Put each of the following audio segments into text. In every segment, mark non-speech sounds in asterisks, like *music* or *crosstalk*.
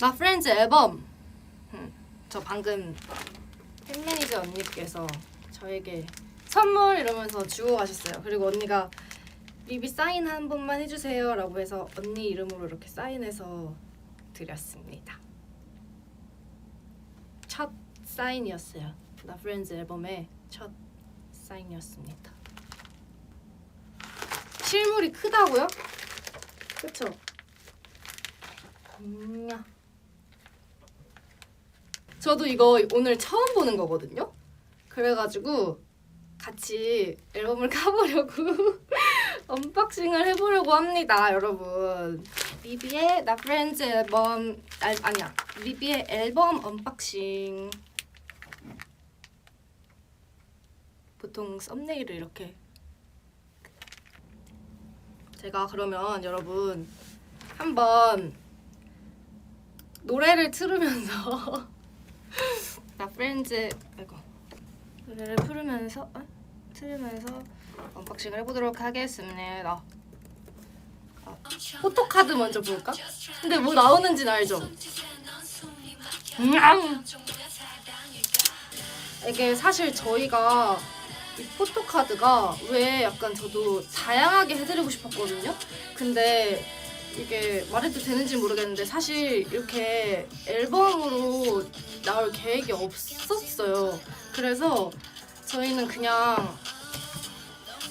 나 프렌즈 앨범. 음, 저 방금 팬 매니저 언니께서 저에게 선물 이러면서 주고 가셨어요. 그리고 언니가 리비 사인 한 번만 해주세요 라고 해서 언니 이름으로 이렇게 사인해서 드렸습니다. 첫 사인이었어요. 나 프렌즈 앨범의 첫 사인이었습니다. 실물이 크다고요? 그쵸? 음, 저도 이거 오늘 처음 보는 거거든요. 그래가지고 같이 앨범을 *laughs* 까보려고 *laughs* 언박싱을 해보려고 합니다, 여러분. 리비의 나 프렌즈 앨범 아, 아니야 리비의 앨범 언박싱. 보통 썸네일을 이렇게 제가 그러면 여러분 한번 노래를 틀으면서 *laughs* *laughs* 나 프렌즈 아이고 노래를 풀으면서 어? 틀으면서 언박싱을 해보도록 하겠습니다. 아, 포토카드 먼저 볼까? 근데 뭐 나오는지는 알죠? 음. 이게 사실 저희가 이 포토카드가 왜 약간 저도 다양하게 해드리고 싶었거든요. 근데 이게 말해도 되는지 모르겠는데 사실 이렇게 앨범으로 나올 계획이 없었어요. 그래서 저희는 그냥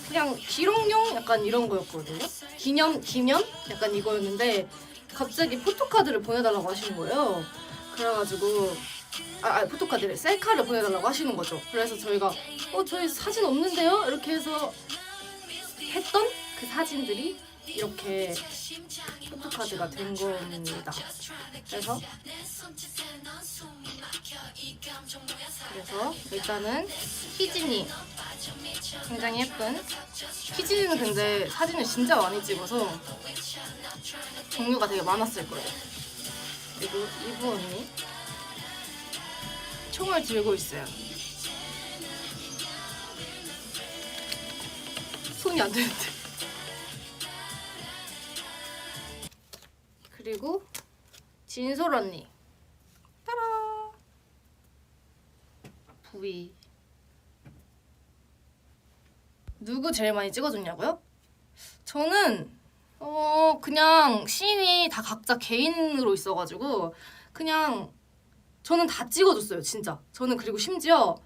그냥 기록용 약간 이런 거였거든요. 기념 기념 약간 이거였는데 갑자기 포토카드를 보내달라고 하시는 거예요. 그래가지고 아, 아 포토카드를 셀카를 보내달라고 하시는 거죠. 그래서 저희가 어 저희 사진 없는데요 이렇게 해서 했던 그 사진들이 이렇게 포토카드가 된 겁니다. 그래서 그래서 일단은 희진이 굉장히 예쁜 희진이는 근데 사진을 진짜 많이 찍어서 종류가 되게 많았을 거예요. 그리고 이브 언니 총을 들고 있어요. 손이 안 되는데. 그리고 진솔 언니. 따라. 부위. 누구 제일 많이 찍어줬냐고요? 저는 어 그냥 씬이 다 각자 개인으로 있어가지고 그냥 저는 다 찍어줬어요 진짜. 저는 그리고 심지어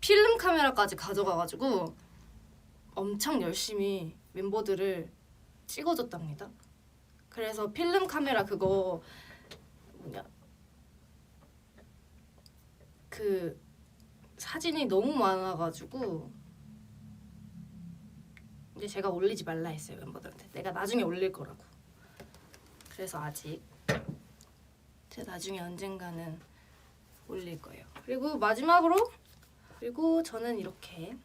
필름 카메라까지 가져가가지고 엄청 열심히 멤버들을 찍어줬답니다. 그래서 필름 카메라 그거 뭐냐? 그 사진이 너무 많아가지고 이제 제가 올리지 말라 했어요 멤버들한테. 내가 나중에 올릴 거라고. 그래서 아직 제가 나중에 언젠가는 올릴 거예요. 그리고 마지막으로 그리고 저는 이렇게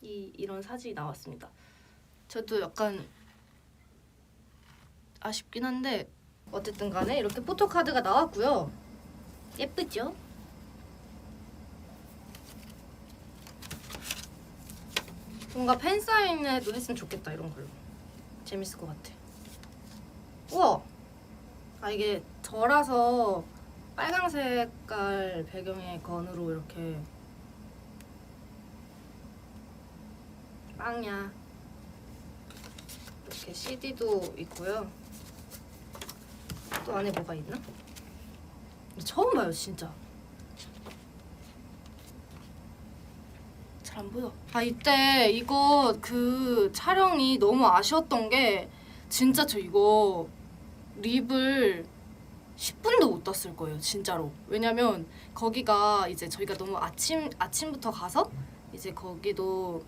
이 이런 사진이 나왔습니다. 저도 약간 아쉽긴 한데 어쨌든 간에 이렇게 포토카드가 나왔고요. 예쁘죠? 뭔가 팬 사인회도 했으면 좋겠다 이런 걸로 재밌을 것 같아. 우와! 아 이게 저라서 빨강 색깔 배경의 건으로 이렇게 빵야 이렇게 CD도 있고요. 또 안에 뭐가 있나? 처음 봐요, 진짜. 잘 안 보여. 아, 이때 이거 그 촬영이 너무 아쉬웠던 게 진짜 저 이거 립을 10분도 못 땄을 거예요, 진짜로. 왜냐면 거기가 이제 저희가 너무 아침 아침부터 가서 이제 거기도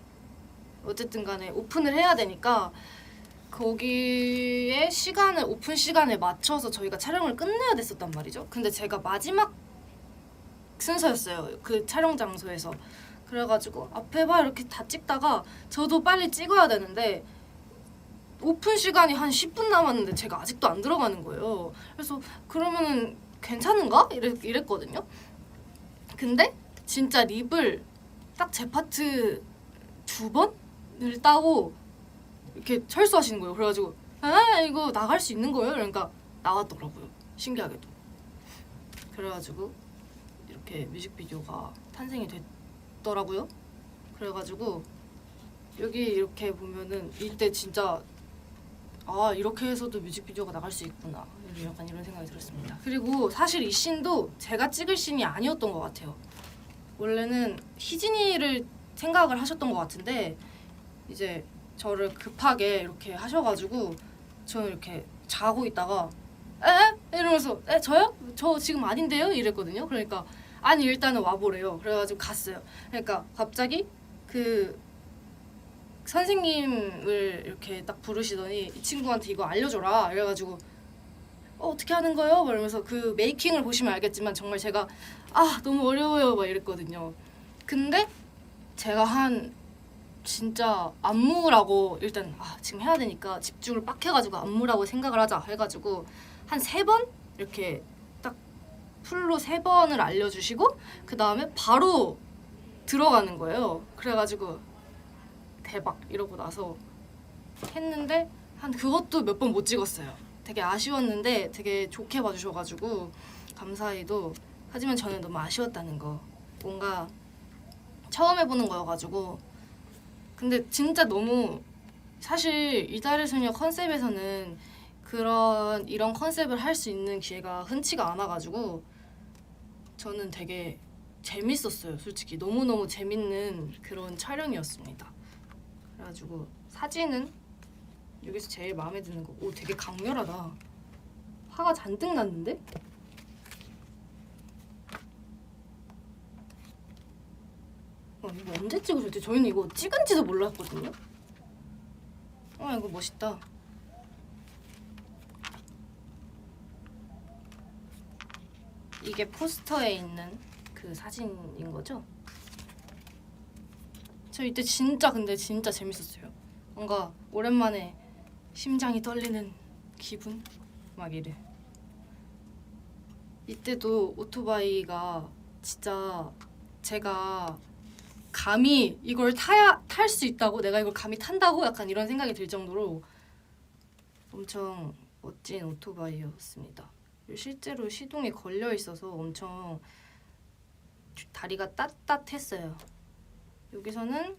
어쨌든 간에 오픈을 해야 되니까 거기에 시간을 오픈 시간에 맞춰서 저희가 촬영을 끝내야 됐었단 말이죠. 근데 제가 마지막 순서였어요. 그 촬영 장소에서. 그래가지고 앞에 봐 이렇게 다 찍다가 저도 빨리 찍어야 되는데 오픈 시간이 한 10분 남았는데 제가 아직도 안 들어가는 거예요. 그래서 그러면은 괜찮은가? 이랬, 이랬거든요. 근데 진짜 립을 딱 제 파트 두 번을 따고 이렇게 철수하시는 거예요. 그래가지고 아 이거 나갈 수 있는 거예요? 그러니까 나왔더라고요. 신기하게도 그래가지고 이렇게 뮤직비디오가 탄생이 됐더라고요. 그래가지고 여기 이렇게 보면은 이때 진짜 아 이렇게 해서도 뮤직비디오가 나갈 수 있구나 약간 이런 생각이 들었습니다. 그리고 사실 이 씬도 제가 찍을 씬이 아니었던 것 같아요. 원래는 희진이를 생각을 하셨던 것 같은데 이제 저를 급하게 이렇게 하셔가지고 저는 이렇게 자고 있다가 에? 이러면서 에 저요? 저 지금 아닌데요? 이랬거든요. 그러니까 아니 일단은 와보래요. 그래가지고 갔어요. 그러니까 갑자기 그 선생님을 이렇게 딱 부르시더니 이 친구한테 이거 알려줘라. 이래가지고 어, 어떻게 하는 거요? 막 이러면서 그 메이킹을 보시면 알겠지만 정말 제가 아 너무 어려워요 막 이랬거든요. 근데 제가 한 진짜 안무라고 일단 아, 지금 해야 되니까 집중을 빡 해가지고 안무라고 생각을 하자 해가지고 한 세 번 이렇게 딱 풀로 세 번을 알려주시고 그 다음에 바로 들어가는 거예요. 그래가지고 대박 이러고 나서 했는데 한 그것도 몇 번 못 찍었어요. 되게 아쉬웠는데 되게 좋게 봐주셔가지고 감사히도 하지만 저는 너무 아쉬웠다는 거 뭔가 처음 해보는 거여가지고 근데 진짜 너무 사실 이달의 소녀 컨셉에서는 그런 이런 컨셉을 할 수 있는 기회가 흔치가 않아가지고 저는 되게 재밌었어요 솔직히 너무 너무 재밌는 그런 촬영이었습니다 그래가지고 사진은 여기서 제일 마음에 드는 거. 오, 되게 강렬하다. 화가 잔뜩 났는데? 어, 이거 언제 찍으셨지? 저희는 이거 찍은지도 몰랐거든요. 어, 이거 멋있다. 이게 포스터에 있는 그 사진인 거죠? 저 이때 진짜 근데 진짜 재밌었어요. 뭔가 오랜만에 심장이 떨리는 기분 막 이래. 이때도 오토바이가 진짜 제가 감히 이걸 타야 탈 수 있다고 내가 이걸 감히 탄다고 약간 이런 생각이 들 정도로 엄청 멋진 오토바이였습니다. 실제로 시동에 걸려 있어서 엄청 다리가 따뜻했어요. 여기서는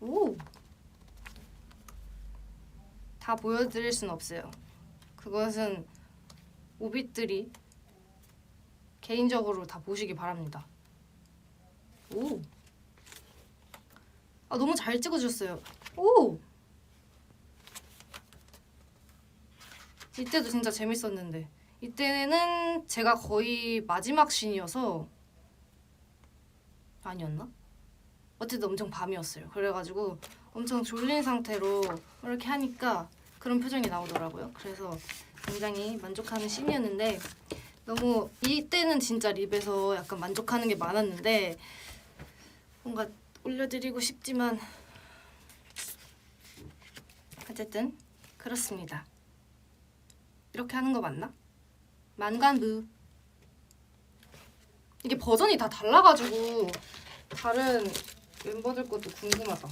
오! 다 보여드릴 순 없어요. 그것은 오빛들이 개인적으로 다 보시기 바랍니다. 오! 아, 너무 잘 찍어주셨어요. 오! 이때도 진짜 재밌었는데. 이때는 제가 거의 마지막 씬이어서 아니었나? 어쨌든 엄청 밤이었어요. 그래가지고 엄청 졸린 상태로 이렇게 하니까 그런 표정이 나오더라고요. 그래서 굉장히 만족하는 씬이었는데 너무 이때는 진짜 립에서 약간 만족하는 게 많았는데 뭔가 올려드리고 싶지만 어쨌든 그렇습니다. 이렇게 하는 거 맞나? 만관부 이게 버전이 다 달라가지고 다른 멤버들 것도 궁금하다.